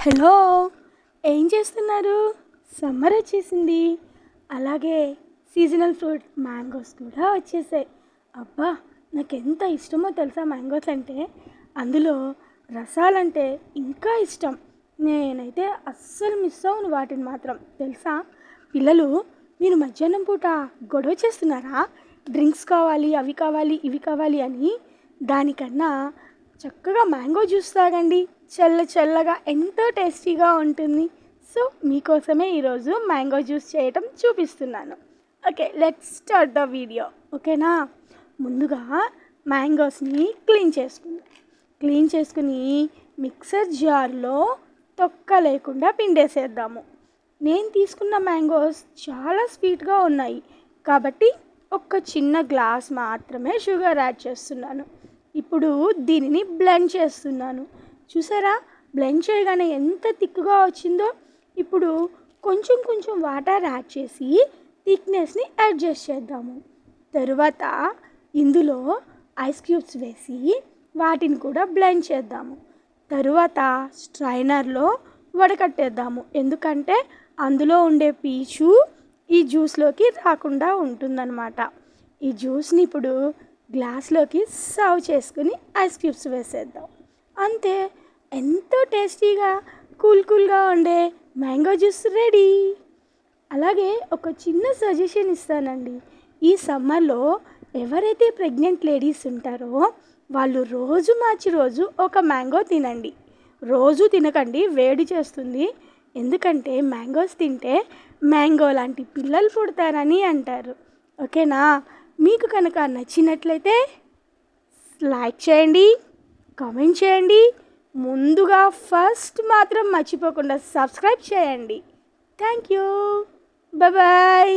Hello ఏం చేస్తున్నారు? Summer వచ్చేసింది. అలాగే సీజనల్ ఫ్రూట్ మ్యాంగోస్ కూడా వచ్చేసాయి. అబ్బా నాకు ఎంత ఇష్టమో తెలుసా మ్యాంగోస్ అంటే? అందులో రసాలంటే ఇంకా ఇష్టం. నేనైతే అస్సలు మిస్ అవును వాటిని మాత్రం. తెలుసా? పిల్లలు మీరు మధ్యాహ్నం పూట గొడవ చేస్తున్నారా? డ్రింక్స్ కావాలి అవి కావాలి ఇవి కావాలి అని దానికన్నా చక్కగా మ్యాంగో జ్యూస్ తాగండి. చల్ల చల్లగా ఎంతో టేస్టీగా ఉంటుంది. సో మీకోసమే ఈరోజు మ్యాంగో జ్యూస్ చేయటం చూపిస్తున్నాను. Okay let's start the video. ఓకేనా? ముందుగా మ్యాంగోస్ని క్లీన్ చేసుకుందాం. క్లీన్ చేసుకుని మిక్సర్ జార్లో తొక్క లేకుండా పిండేసేద్దాము. నేను తీసుకున్న మ్యాంగోస్ చాలా స్వీట్గా ఉన్నాయి. కాబట్టి ఒక చిన్న గ్లాస్ మాత్రమే షుగర్ యాడ్ చేస్తున్నాను. ఇప్పుడు దీనిని బ్లెండ్ చేస్తున్నాను. చూసారా? బ్లెండ్ చేయగానే ఎంత థిక్గా వచ్చిందో? ఇప్పుడు కొంచెం కొంచెం వాటర్ యాడ్ చేసి థిక్నెస్ని అడ్జస్ట్ చేద్దాము. తరువాత ఇందులో ఐస్ క్యూబ్స్ వేసి వాటిని కూడా బ్లెండ్ చేద్దాము. తరువాత స్ట్రైనర్లో వడకట్టేద్దాము. ఎందుకంటే అందులో ఉండే పీచు ఈ జ్యూస్లోకి రాకుండా ఉంటుందన్నమాట. ఈ జ్యూస్ని ఇప్పుడు గ్లాస్లోకి సర్వ్ చేసుకుని ఐస్ క్యూబ్స్ వేసేద్దాం. అంతే ఎంతో టేస్టీగా కూల్ కూల్గా ఉండే మ్యాంగో జ్యూస్ రెడీ. అలాగే ఒక చిన్న సజెషన్ ఇస్తానండి. ఈ సమ్మర్లో ఎవరైతే ప్రెగ్నెంట్ లేడీస్ ఉంటారో వాళ్ళు రోజు మార్చి రోజు ఒక మ్యాంగో తినండి. రోజు తినకండి వేడి చేస్తుంది. ఎందుకంటే మ్యాంగోస్ తింటే మ్యాంగో లాంటి పిల్లలు పుడతారని అంటారు. ఓకేనా? మీకు కనుక నచ్చినట్లయితే లైక్ చేయండి కామెంట్ చేయండి. ముందుగా ఫస్ట్ మాత్రం మర్చిపోకుండా సబ్స్క్రైబ్ చేయండి. Thank you. బాయ్